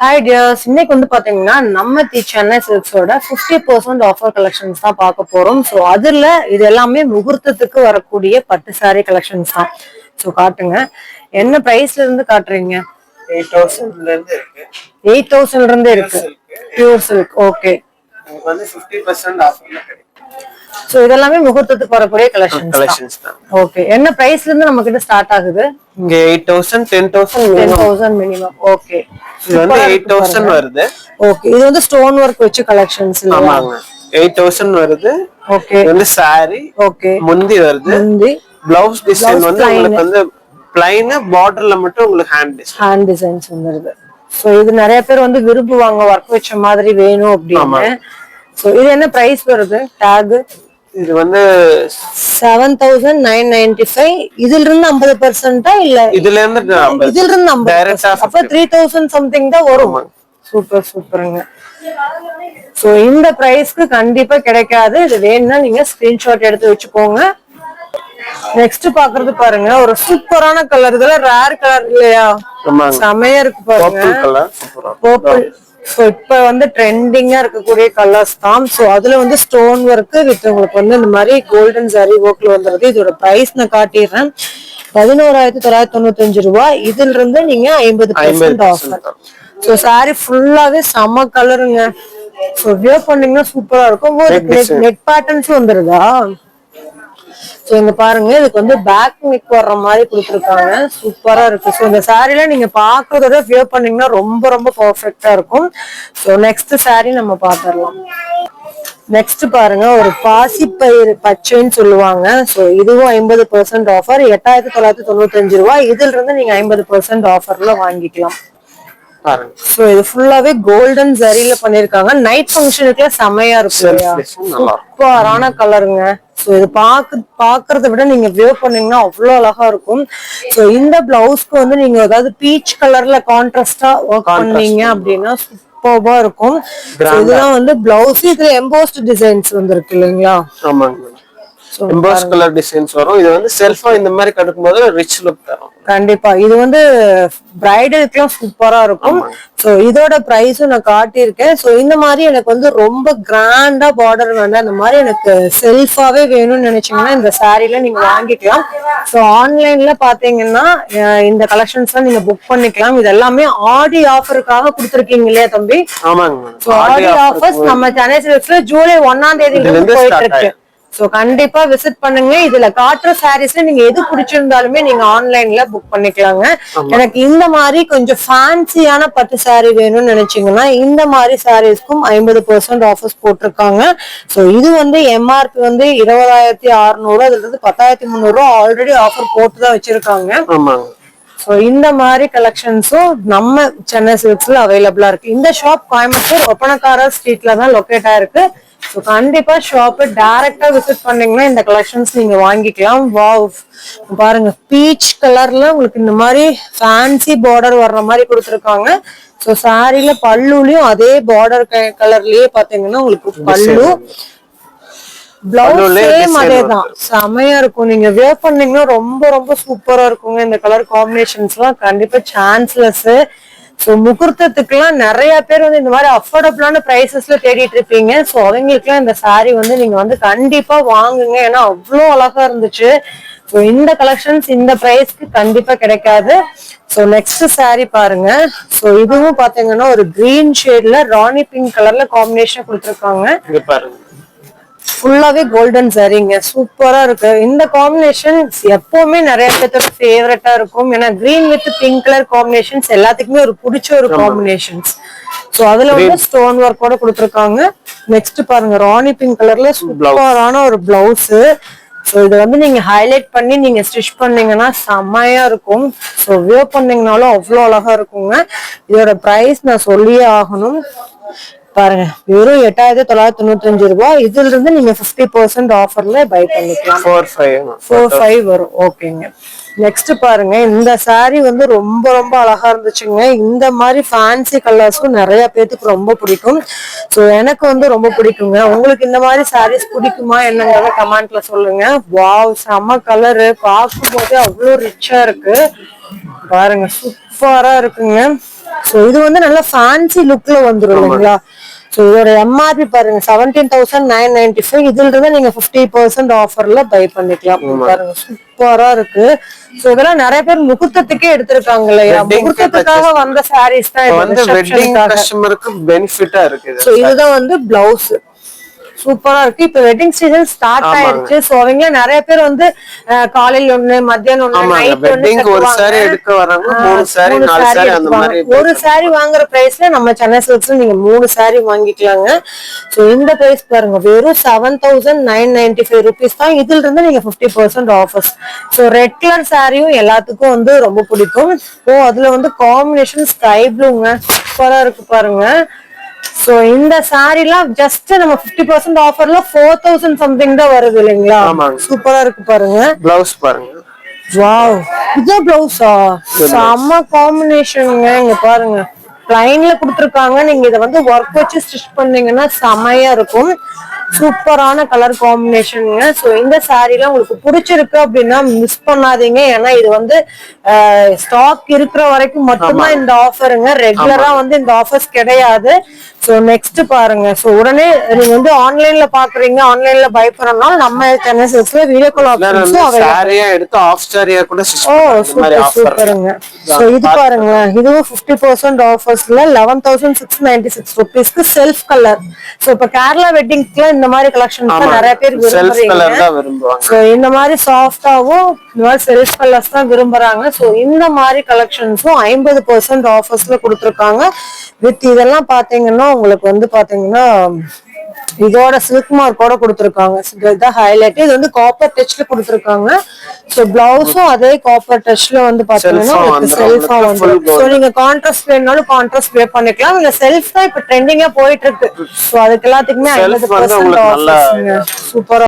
Hi tears இன்னைக்கு வந்து பாத்தீங்கன்னா நம்ம தி சென்னை சில்க்ஸோட 50% பர்சன்ட் ஆஃபர் கலெக்ஷன்ஸ் தான் பார்க்க போறோம். ஸோ அதுல இது எல்லாமே முகூர்த்தத்துக்கு வரக்கூடிய பட்டு saree கலெக்ஷன்ஸ் தான். ஸோ காட்டுங்க. என்ன பிரைஸ்ல இருந்து காட்டுறீங்க? எயிட் தௌசண்ட்ல இருந்து இருக்கு. எயிட் தௌசண்ட்ல இருந்து இருக்கு. பியூர் சில்க் ஓகே வந்து ஃபிஃப்டி பர்சன்ட் ஆஃபர்ல ஸோ இதெல்லாமே முகூர்த்தத்துக்கு வரக்கூடிய கலெக்ஷன்ஸ் கலெக்ஷன்ஸ் தான். ஓகே என்ன பிரைஸ்ல இருந்து நம்ம கிட்ட ஸ்டார்ட் ஆகுது? இங்க eight thousand ten thousand ten thousand minimum okay இது வந்து எயிட் தௌசண்ட் வருது. ஓகே இது வந்து ஸ்டோன் ஒர்க் வச்சு கலெக்ஷன்ஸ் ஆமாங்க. எயிட் தௌசண்ட் வருது. ஓகே இது வந்து saree ஓகே முந்தி வருது. முந்தி. பிளவுஸ் டிசைன் வந்து உங்களுக்கு வந்து பிளைன் பார்டர்ல மட்டும் உங்களுக்கு ஹேண்ட் டிசைன் ஹேண்ட் டிசைன்ஸ் வந்துருது. ஸோ இது நிறைய பேர் வந்து விரும்புவாங்க ஒர்க் வச்ச மாதிரி வேணும் அப்படின்னு. ஸோ இது என்ன பிரைஸ் வருது? டேக் இது வந்து seven thousand nine ninety five இதுல இருந்து ஐம்பது பர்சன்டா இல்ல இதுல இருந்து இதுல இருந்து ஐம்பது அப்ப த்ரீ தௌசண்ட் சம்திங் தான் வரும். சூப்பர் சூப்பருங்க ஸோ இந்த பிரைஸ்க்கு கண்டிப்பா கிடைக்காது. இது வேணும்னா நீங்க ஸ்கிரீன்ஷாட் எடுத்து வச்சுக்கோங்க நெக்ஸ்ட் பாக்குறது பாருங்க. ஒரு சூப்பரான கலர் இதெல்லாம் ரேர் கலர் இல்லையா? செமையா இருக்கு பாருங்க. பர்பிள் கலர் சூப்பரா பர்பிள் ஸோ இப்போ வந்து ட்ரெண்டிங்கா இருக்கக்கூடிய கலர்ஸ் தான். ஸோ அதுல வந்து ஸ்டோன் ஒர்க் வித் உங்களுக்கு வந்து இந்த மாதிரி கோல்டன் சாரி ஒர்க்ல வந்துருது இதோட பிரைஸ் நான் காட்டிடுறேன். பதினோராயிரத்தி தொள்ளாயிரத்தி தொண்ணூத்தஞ்சு ரூபாய் இதுல இருந்து நீங்க ஐம்பது பர்சன்ட் ஆஃபர் ஸோ சாரி ஃபுல்லாவே செம கலருங்க ஸோ வியர் பண்ணீங்கன்னா சூப்பரா இருக்கும். நெட் பேட்டர்ன்ஸும் வந்துருதா? ஸோ இங்க பாருங்க இதுக்கு வந்து பேக் நெக் வர்ற மாதிரி கொடுத்துருக்காங்க. சூப்பரா இருக்கு. ஸோ இந்த சாரீல நீங்க பாக்குறதோட வியர் பண்ணீங்கன்னா ரொம்ப ரொம்ப பர்ஃபெக்டா இருக்கும். ஸோ நெக்ஸ்ட் saree நம்ம பாத்திரலாம் நெக்ஸ்ட் பாருங்க ஒரு பாசிப்பயிறு பச்சைன்னு சொல்லுவாங்க. ஸோ இதுவும் ஐம்பது பர்சன்ட் ஆஃபர் எட்டாயிரத்தி தொள்ளாயிரத்தி தொண்ணூத்தஞ்சு ரூபாய் இதுல இருந்து நீங்க ஐம்பது பர்சன்ட் ஆஃபர்ல வாங்கிக்கலாம். ஸோ இது ஃபுல்லாவே கோல்டன் ஜரியில பண்ணிருக்காங்க. நைட் ஃபங்க்ஷனுக்குலாம் செமையா இருக்கும். சூப்பரான கலருங்க ஸோ இது பாக்கு பாக்குறத விட நீங்க வியர் பண்ணீங்கன்னா அவ்வளோ அழகா இருக்கும். ஸோ இந்த பிளவுஸ்க்கு வந்து நீங்க ஏதாவது பீச் கலர்ல கான்ட்ராஸ்டா ஒர்க் பண்ணீங்க அப்படின்னா சூப்பர்பா இருக்கும். இதெல்லாம் வந்து பிளவுஸ் இதுல எம்போஸ்ட் டிசைன்ஸ் வந்திருக்கு இல்லைங்களா? ஆமாங்க. எம்போஸ் கலர் டிசைன்ஸ் வரும். இது வந்து செல்ஃபா இந்த மாதிரி கட்டுக்கும் ரிச் லுக் தரும். கண்டிப்பா. இது வந்து பிரைடலுக்குலாம் சூப்பரா இருக்கும். சோ இதோட பிரைஸும் நான் காட்டியிருக்கேன். சோ இந்த மாதிரி எனக்கு வந்து ரொம்ப கிராண்டா பார்டர் வந்து அந்த மாதிரி எனக்கு செல்ஃபாவே வேணும்னு நினைச்சீங்கன்னா இந்த சாரீல நீங்க வாங்கிக்கலாம். சோ ஆன்லைன்ல பாத்தீங்கன்னா இந்த கலெக்ஷன்ஸ்லாம் நீங்க புக் பண்ணிக்கலாம். இது எல்லாமே ஆடி ஆஃபருக்காக கொடுத்துருக்கீங்க இல்லையா தம்பி? ஆமாங்க. ஆடி ஆஃபர்ஸ் நம்ம சென்னை சில்க்ஸ்ல ஜூலை ஒன்னாம் இருந்து போயிட்டு இருக்கு. சோ கண்டிப்பா விசிட் பண்ணுங்க. இதுல காட்டுற சாரீஸ்ல நீங்க எது பிடிச்சிருந்தாலுமே நீங்க ஆன்லைன்ல புக் பண்ணிக்கலாங்க. எனக்கு இந்த மாதிரி கொஞ்சம் ஃபேன்சியான பட்டு saree வேணும்னு நினைச்சீங்கன்னா இந்த மாதிரி சாரீஸ்க்கும் ஐம்பது பர்சன்ட் ஆஃபர்ஸ் போட்டிருக்காங்க. சோ இது வந்து எம்ஆர்பி வந்து இருபதாயிரத்தி அறுநூறு அதுல இருந்து பத்தாயிரத்தி முந்நூறு ரூபா ஆல்ரெடி ஆஃபர் போட்டு தான் வச்சிருக்காங்க ஸோ இந்த மாதிரி கலெக்ஷன்ஸும் நம்ம சென்னை சில்க்ஸ்ல அவைலபிளா இருக்கு. இந்த ஷாப் கோயம்புத்தூர் ஒப்பனக்கார ஸ்ட்ரீட்ல தான் லொக்கேட் ஆயிருக்கு. ஸோ கண்டிப்பா ஷாப்பு டைரக்டா விசிட் பண்ணீங்கன்னா இந்த கலெக்ஷன்ஸ் நீங்க வாங்கிக்கலாம். வாவ் பாருங்க பீச் கலர்ல உங்களுக்கு இந்த மாதிரி ஃபேன்சி பார்டர் வர்ற மாதிரி கொடுத்துருக்காங்க. ஸோ சாரில பல்லுலயும் அதே பார்டர் கலர்லயே பாத்தீங்கன்னா உங்களுக்கு பல்லு பிளவுஸ் சேம் அதே தான். செமையா இருக்கும். நீங்க வேர் பண்ணீங்கன்னா ரொம்ப ரொம்ப சூப்பரா இருக்குங்க. இந்த கலர் காம்பினேஷன்ஸ் எல்லாம் கண்டிப்பா சான்ஸ்லெஸ் ஸோ முகூர்த்தத்துக்குலாம் நிறைய பேர் வந்து இந்த மாதிரி அஃபோர்டபுளான ப்ரைஸஸ்ல தேடிட்டு இருப்பீங்க. ஸோ அவங்களுக்குலாம் இந்த saree வந்து நீங்க வந்து கண்டிப்பா வாங்குங்க. ஏன்னா அவ்வளோ அழகா இருந்துச்சு. ஸோ இந்த கலெக்ஷன்ஸ் இந்த ப்ரைஸ்க்கு கண்டிப்பா கிடைக்காது. ஸோ நெக்ஸ்ட் saree பாருங்க. ஸோ இதுவும் பாத்தீங்கன்னா ஒரு கிரீன் ஷேட்ல ராணி பிங்க் கலர்ல காம்பினேஷன் கொடுத்துருக்காங்க. பாருங்க. ஃபுல்லாவே கோல்டன் சாரீங்க. சூப்பரா இருக்கு. இந்த காம்பினேஷன் எப்பவுமே நிறைய பேர்த்தோட ஃபேவரட்டா இருக்கும். ஏன்னா green with pink colour combinations எல்லாத்துக்குமே ஒரு பிடிச்ச ஒரு காம்பினேஷன்ஸ் சோ அதுல வந்து ஸ்டோன் ஒர்க்கோட கொடுத்துருக்காங்க. நெக்ஸ்ட் பாருங்க ராணி பிங்க் கலர்ல சூப்பரான ஒரு பிளவுஸ் ஸோ இதை வந்து நீங்க ஹைலைட் பண்ணி நீங்க ஸ்டிச் பண்ணீங்கன்னா செம்மையா இருக்கும். ஸோ வியர் பண்ணீங்கனாலும் அவ்வளோ அழகா இருக்குங்க. இதோட பிரைஸ் நான் சொல்லியே ஆகணும். பாருங்க வெறும் எட்டாயிரத்தி தொள்ளாயிரத்தி தொண்ணூத்தஞ்சு ரூபாய் இதுல இருந்து நீங்க பிப்டி பர்சன்ட் ஆஃபர்ல பை பண்ணிக்கலாம். ஃபோர் ஃபைவ் ஃபோர் ஃபைவ் வரும். ஓகேங்க நெக்ஸ்ட் பாருங்க இந்த saree வந்து ரொம்ப ரொம்ப அழகா இருந்துச்சுங்க. இந்த மாதிரி ஃபேன்சி கலர்ஸும் நிறைய பேத்துக்கு ரொம்ப பிடிக்கும். ஸோ எனக்கு வந்து ரொம்ப பிடிக்குங்க. உங்களுக்கு இந்த மாதிரி sarees பிடிக்குமா என்னங்கிறத கமெண்ட்ல சொல்லுங்க. வாவ் செம்ம கலரு பார்க்கும் போதே அவ்வளோ ரிச்சா இருக்கு. பாருங்க சூப்பரா இருக்குங்க. சோ இது வந்து நல்ல ஃபேன்சி லுக்ல வந்துரும் இல்லைங்களா? சோ இதோட எம்ஆர்பி பாருங்க seventeen thousand nine ninety five இதுல இருந்து நீங்க ஃபிஃப்டி பர்சன்ட் ஆஃபர்ல பை பண்ணிக்கலாம். பாருங்க சூப்பரா இருக்கு. சோ இதெல்லாம் நிறைய பேர் முகூர்த்தத்துக்கே எடுத்திருக்காங்க இல்லையா? முகூர்த்தத்துக்காக வந்த சாரீஸ் தான் வந்து வெட்டிங். கஸ்டமருக்கு பெனிஃபிட்டா இருக்குது. சோ இதுதான் வந்து பிளவுஸ் சூப்பரா இருக்கு. இப்ப வெட்டிங் சீசன் ஸ்டார்ட் ஆயிருச்சு சோ அவங்க நிறைய பேர் வந்து காலையில ஒண்ணு மத்தியானம் ஒண்ணு ஒரு. சாரி எடுக்க வராங்க. மூணு சாரி நாலு சாரி அந்த. மாதிரி ஒரு சாரி வாங்குற பிரைஸ்ல நம்ம சென்னை சில்க்ஸ்ல நீங்க மூணு சாரி வாங்கிக்கலாங்க. சோ இந்த பிரைஸ் பாருங்க. வெறும் seven thousand nine ninety five rupees தான். இதுல இருந்து நீங்க fifty percent offers so red colour சாரியும் எல்லாத்துக்கும் வந்து ரொம்ப பிடிக்கும். ஓ அதுல வந்து காம்பினேஷன் ஸ்கை ப்ளூங்க சூப்பரா இருக்கு பாருங்க. சோ இந்த சாரிலாம் ஜஸ்ட் நம்ம பிப்டி பர்சன்ட் ஆஃபர்ல ஃபோர் தௌசண்ட் சம்திங் தான் வருது இல்லைங்களா. சூப்பரா இருக்கு பாருங்க. பிளவுஸ் பாருங்க. வாவ் இதான் பிளவுஸா செம்ம காம்பினேஷனுங்க இங்க பாருங்க. லைன்ல கொடுத்துருக்காங்க. நீங்க இதை வந்து ஒர்க் வச்சு ஸ்டிச் பண்ணீங்கன்னா செமையா இருக்கும். சூப்பரான கலர் காம்பினேஷனுங்க ஸோ இந்த சாரீலாம் உங்களுக்கு பிடிச்சிருக்கு அப்படின்னா மிஸ் பண்ணாதீங்க. ஏன்னா இது வந்து ஸ்டாக் இருக்கிற வரைக்கும் மட்டும்தான் இந்த ஆஃபருங்க ரெகுலரா வந்து இந்த ஆஃபர்ஸ் கிடையாது. ஸோ நெக்ஸ்ட் பாருங்க. ஸோ உடனே நீங்க வந்து ஆன்லைன்ல பாக்குறீங்க ஆன்லைன்ல பை பண்ணனால நம்ம சென்னை சில்க்ஸ்ல வீடியோ கால் ஆப்ஷன்ஸும் சாரியா எடுத்து ஆஃப் சாரியா கூட ஓ சூப்பர் சூப்பருங்க சோ இது பாருங்க இதுவும் fifty percent ஆஃபர்ஸ்ல eleven thousand six ninety six ருபீஸ்க்கு செல்ஃப் கலர் சோ இப்ப கேரளா வெட்டிங்ஸ்ல இந்த மாதிரி கலெக்ஷன்ஸ் தான் நிறைய பேர் செல்ஃப் விரும்புறீங்க. கலர் தான் விரும்புவாங்க. சோ இந்த மாதிரி சாஃப்டாவும் இந்த மாதிரி செல்ஃப் கலர்ஸ் தான் விரும்புறாங்க. சோ இந்த மாதிரி கலெக்ஷன்ஸும் ஐம்பது பர்சன்ட் ஆஃபர்ஸ்ல கொடுத்துருக்காங்க. வித் இதெல்லாம் பாத்தீங்கன்னா உங்களுக்கு வந்து பாத்தீங்கன்னா இதோட சில்க் மார்க்கோட கொடுத்துருக்காங்க. ஹைலைட் இது வந்து காப்பர் டச்ல கொடுத்துருக்காங்க. சோ பிளவுஸும் அதே காப்பர் டச்ல வந்து பாத்தீங்கன்னா. செல்ஃபா வந்துரும். சோ நீங்க கான்ட்ராஸ்ட் வேணும்னாலும் கான்ட்ராஸ்ட் பே பண்ணிக்கலாம். இல்ல செல்ஃப் தான் இப்ப ட்ரெண்டிங்கா போயிட்டு இருக்கு. சோ அதுக்கு எல்லாத்துக்குமே ஐம்பது வந்து பர்சன்ட் சூப்பரா